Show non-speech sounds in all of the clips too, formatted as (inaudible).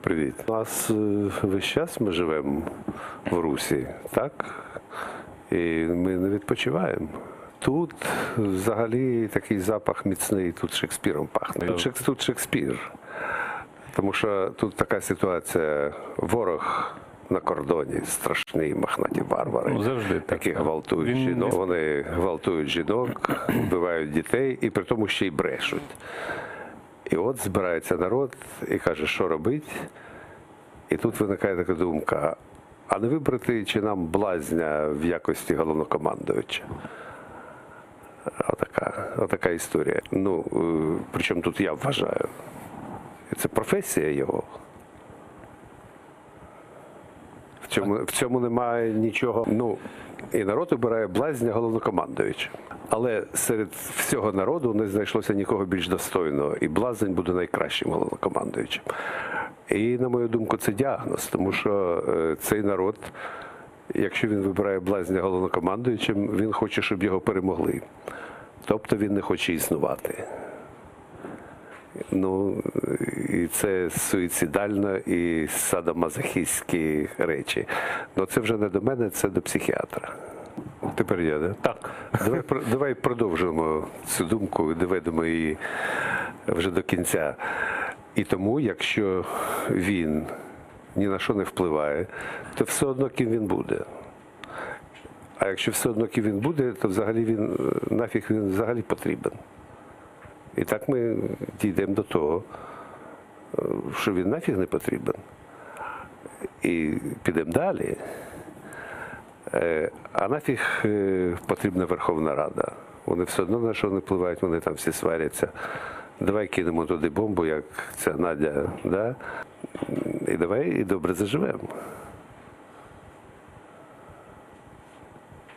Привіт. У нас е, весь час ми живемо в Русі, так? І ми не відпочиваємо. Тут взагалі такий запах міцний, тут Шекспіром пахне. Тут, тут Шекспір. Тому що тут така ситуація, ворог на кордоні, страшний, махнаті варвари, Ну, завжди так, які так. гвалтують Він жінок. Вони гвалтують жінок, вбивають дітей і при тому ще й брешуть. І от збирається народ і каже, що робить. І тут виникає така думка: а не вибрати чи нам блазня в якості головнокомандувача? Отака, отака історія. Ну, е, причому тут я вважаю. Це професія його. В цьому, в цьому немає нічого. Ну, і народ обирає блазня головнокомандуюча. Але серед всього народу не знайшлося нікого більш достойного, і блазень буде найкращим головнокомандуючим. І, на мою думку, це діагноз, тому що е, цей народ, якщо він вибирає блазня головнокомандуючим, він хоче, щоб його перемогли. Тобто він не хоче існувати. Ну, і це суїцидально і садомазохістські речі. Ну це вже не до мене, це до психіатра. Тепер я, да? Так. Давай, давай продовжимо цю думку і доведемо її вже до кінця. І тому, якщо він ні на що не впливає, то все одно ким він буде. А якщо все одно ким він буде, то взагалі він е, нафіг він взагалі потрібен. І так ми дійдемо до того, е, що він нафіг не потрібен. І підемо далі. Е, А нафіг е, потрібна Верховна Рада. Вони все одно на що не впливають, вони там всі сваряться. Давай кинемо туди бомбу, як ця Надя, да? і давай і добре заживемо.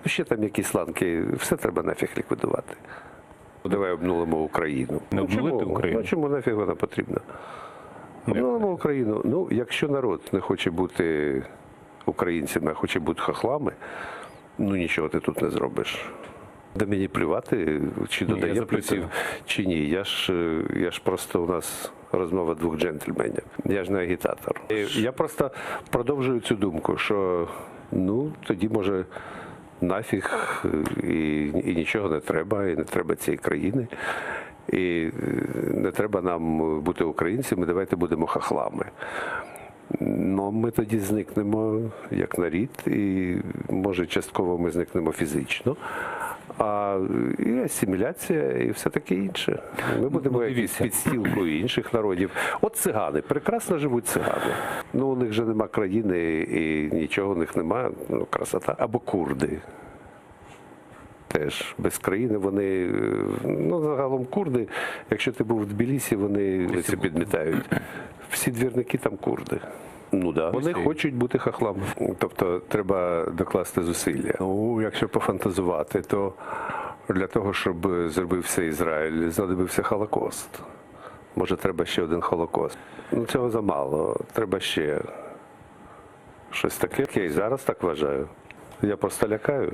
Ну, Ще там якісь ланки, все треба нафіг ліквідувати. Давай обнулимо Україну. Не Ну, обнулити чому? Україну? Ну, чому нафіг вона потрібна? Обнулимо Україну. Ну, якщо народ не хоче бути українцями, а хоче бути хохлами, ну нічого ти тут не зробиш. Да мені плювати, чи Ні, додає плюсів, чи ні. Я ж, я ж просто у нас розмова двох джентльменів. Я ж не агітатор. Я просто продовжую цю думку, що ну тоді може нафіг і, і нічого не треба, і не треба цієї країни. І е, не треба нам бути українцями, давайте будемо хахлами. Ну, ми тоді зникнемо як нарід, і може частково ми зникнемо фізично. А і асиміляція, і все таке інше. Ми будемо ну, якісь підстілкою інших народів. От цигани, прекрасно живуть цигани. Ну, у них же нема країни і нічого у них немає. Ну, красота. Або курди. Теж без країни вони, е, ну загалом курди, якщо ти був в Тбілісі, вони це підмітають. Всі двірники там курди. Ну да. Вони Всі. хочуть бути хахлами. Тобто треба докласти зусилля. Ну, якщо пофантазувати, то для того, щоб зробився Ізраїль, знадобився Холокост. Може, треба ще один Холокост. Ну, цього замало. Треба ще щось таке. Я і зараз так вважаю. Я просто лякаю.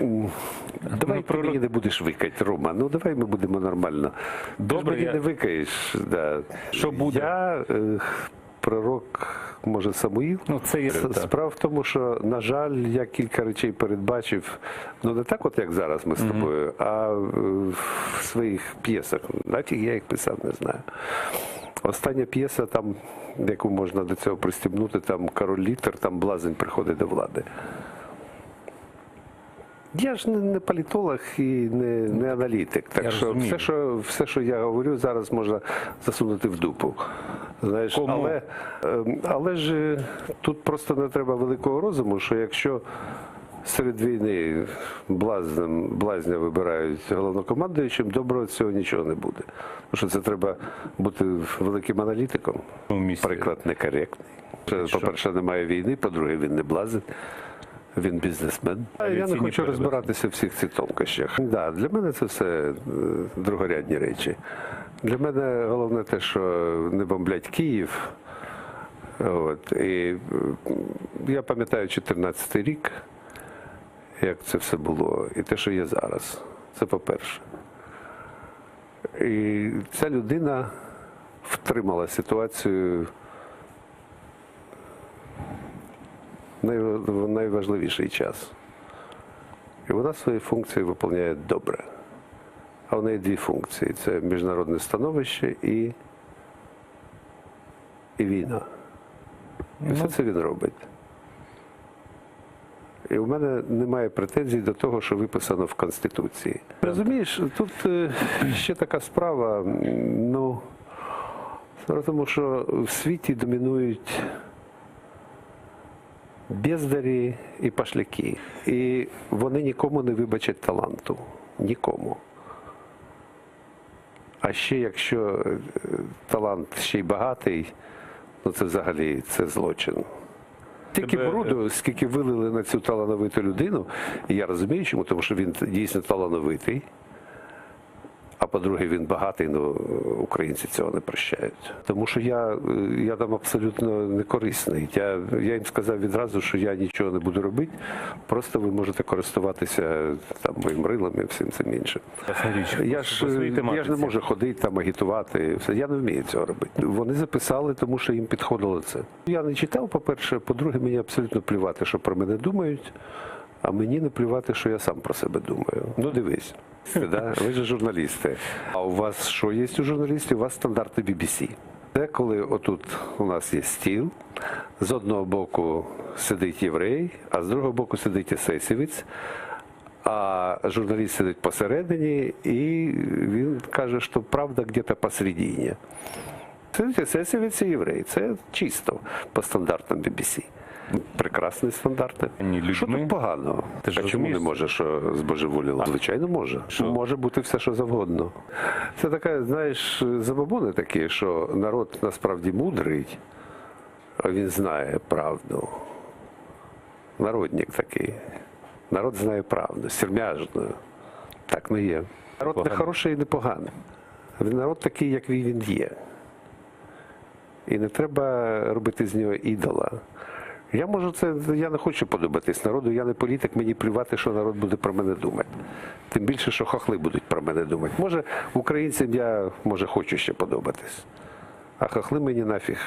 Давай Ну, ти мені не будеш викати, Рома. Ну давай ми будемо нормально. Добре, Ти ж мені я- не викаєш. Да. Що буде? Я е, пророк, може, Самуїл. Ну, це є Справа в тому, що, на жаль, я кілька речей передбачив. Ну не так, от як зараз ми з тобою, а е, в своїх п'єсах. Нафіг я їх писав, не знаю. Остання п'єса, там, яку можна до цього пристібнути, там король літер, там блазень приходить до влади. Я ж не, не політолог і не, не аналітик. Так Я що розумію. все, що все, що я говорю, зараз можна засунути в дупу. Знаєш, Кому? але, ем, але ж е, тут просто не треба великого розуму, що якщо серед війни блазнем, блазня вибирають головнокомандуючим, доброго цього нічого не буде. Тому що це треба бути великим аналітиком. У місті. Приклад некоректний. По-перше, немає війни, по-друге, він не блазить. Він бізнесмен. Я не хочу розбиратися в всіх цих тонкощах. Да, для мене це все е, другорядні речі. Для мене головне те, що не бомблять Київ. От. І е, я пам'ятаю 14 рік, як це все було, і те, що є зараз. Це по-перше. І ця людина втримала ситуацію в найважливіший час. І вона свої функції виконує добре. А в неї дві функції: це міжнародне становище і, і війна. І все це він робить. І у мене немає претензій до того, що виписано в Конституції. Розумієш, тут е, ще така справа. Ну, тому, що в світі домінують бездарі і пашляки. І вони нікому не вибачать таланту. Нікому. А ще якщо е, талант ще й багатий, ну це взагалі це злочин. Тільки Тебе, е, бруду, скільки вилили на цю талановиту людину, і я розумію, чому, тому що він дійсно талановитий. А по-друге, він багатий, ну українці цього не прощають. Тому що я, я там абсолютно не корисний. Я, я їм сказав відразу, що я нічого не буду робити. Просто ви можете користуватися там моїм рилом і всім цим іншим. Я ж, я ж не можу ходити там агітувати. Все. Я не вмію цього робити. Вони записали, тому що їм підходило це. Я не читав, по-перше, по-друге, мені абсолютно плювати, що про мене думають. А мені не плювати, що я сам про себе думаю. Ну дивись, (laughs) да? ви ж журналісти. А у вас що є у журналістів? У вас стандарти BBC. Це коли отут у нас є стіл, з одного боку сидить єврей, а з другого боку сидить есесівець. А журналіст сидить посередині, і він каже, що правда где-то посередині. Це есесівець і єврей. Це чисто по стандартам BBC. Прекрасні стандарти. Ні, Що тут поганого? Ти ж а чому не може, що збожеволіло? Звичайно, може. Може бути все, що завгодно. Це така, знаєш, забобони такі, що народ насправді мудрий, а він знає правду. Народник такий. Народ знає правду, сермяжно. Так не є. Народ не хороший і не поганий. Народ такий, як він є. І не треба робити з нього ідола. Я можу це, я не хочу подобатись народу, я не політик, мені плювати, що народ буде про мене думати. Тим більше, що хохли будуть про мене думати. Може, українцям я може хочу ще подобатись. А хохли мені нафіг.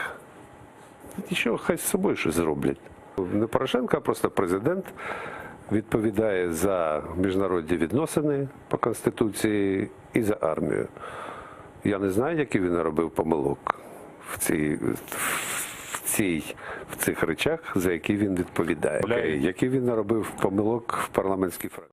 Нічого, хай з собою щось зроблять. Не Порошенко, а просто президент відповідає за міжнародні відносини по Конституції і за армію. Я не знаю, які він наробив помилок в цій, цій, в цих речах, за які він відповідає. Які він наробив помилок в парламентській фракції.